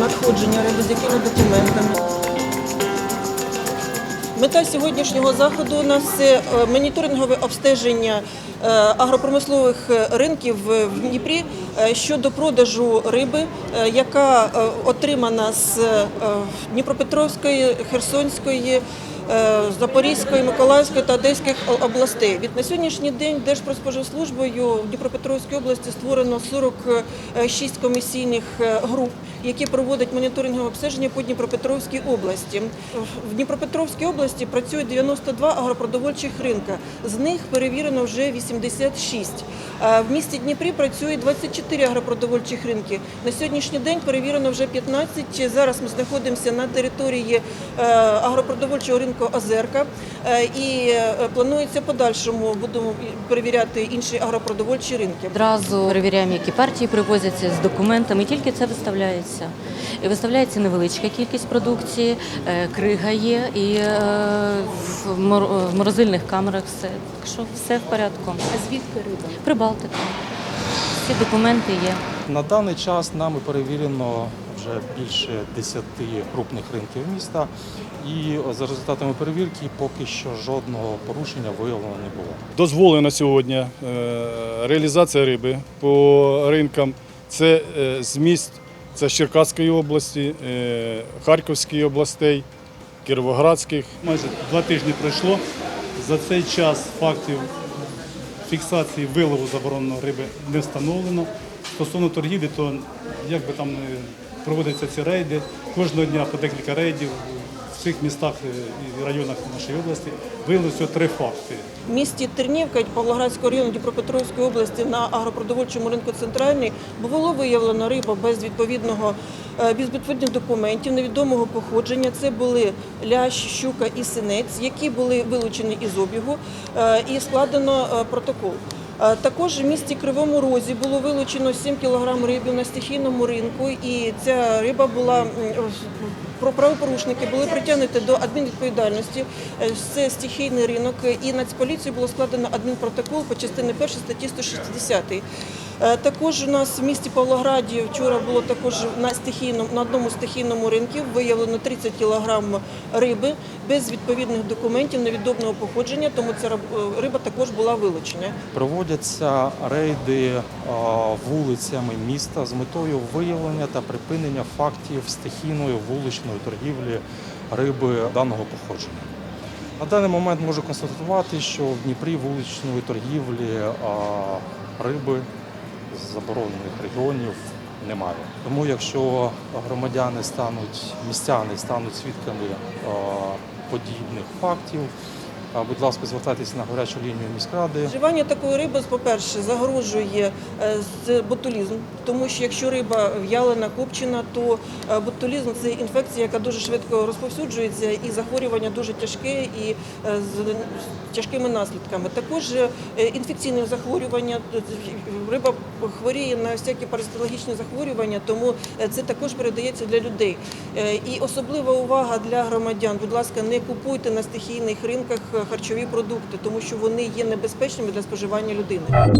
надходження риби, з якими документами. Мета сьогоднішнього заходу у нас е, моніторингове обстеження е, агропромислових е, ринків в Дніпрі щодо продажу риби, яка отримана з Дніпропетровської, Херсонської. Е, Запорізької, Миколаївської та Одеських областей. Від на сьогоднішній день Держпродспоживслужбою в Дніпропетровській області створено 46 комісійних е, груп, які проводять моніторингове обстеження по Дніпропетровській області. В Дніпропетровській області працює 92 агропродовольчих ринка. З них перевірено вже 86. А В місті Дніпрі працює 24 агропродовольчих ринки. На сьогоднішній день перевірено вже 15. Зараз ми знаходимося на території е, агропродовольчого ринку Озерка Е, і е, планується подальшому будемо перевіряти інші агропродовольчі ринки. Одразу перевіряємо, які партії привозяться з документами. Тільки це виставляється. І виставляється невеличка кількість продукції, е, крига є і в морозильних камерах все. Так що все в порядку. А звідки риба? Прибалтика. Всі документи є. На даний час нами перевірено вже більше 10 крупних ринків міста, і за результатами перевірки поки що жодного порушення виявлено не було. Дозволена сьогодні е, реалізація риби по ринкам. Це е, з міст це з Черкаської області, е, Харківської областей, Кіровоградських. Майже два тижні пройшло. За цей час фактів фіксації вилову забороненої риби не встановлено. Стосовно торгівлі, то як би там не проводяться ці рейди, кожного дня по декілька рейдів в всіх містах е, і районах нашої області виявилося три факти. В місті Тернівка Павлоградського району Дніпропетровської області на агропродовольчому ринку центральний було виявлено рибу без відповідного е, без відповідних документів невідомого походження. Це були лящ, щука і синець, які були вилучені із обігу е, і складено протокол. Е, Також в місті Кривому Розі було вилучено 7 кг риби на стихійному ринку, і ця риба була правопорушники були притягнуті до адмінвідповідальності. Е, Це стихійний ринок, і Нацполіцією було складено адмінпротокол по частині 1 статті 160. Е, Також у нас в місті Павлограді вчора було також на стихійному на одному стихійному ринків виявлено 30 кг риби без відповідних документів невідомого походження, тому ця риба також була вилучена. Проводяться рейди е, вулицями міста з метою виявлення та припинення фактів стихійної вуличної торгівлі риби даного походження. На даний момент можу констатувати, що в Дніпрі вуличної торгівлі е, риби заборонених регіонів немає. Тому якщо громадяни стануть, містяни стануть свідками е, подібних фактів, будь ласка, звертайтеся на гарячу лінію міськради. Вживання такої риби, по-перше, загрожує е, ботулізм, тому що якщо риба в'ялена, копчена, то е, ботулізм це інфекція, яка дуже швидко розповсюджується, і захворювання дуже тяжке і е, з тяжкими наслідками. Також інфекційне захворювання, риба хворіє на всякі паразитологічні захворювання, тому це також передається для людей. І особлива увага для громадян. Будь ласка, не купуйте на стихійних ринках харчові продукти, тому що вони є небезпечними для споживання людини.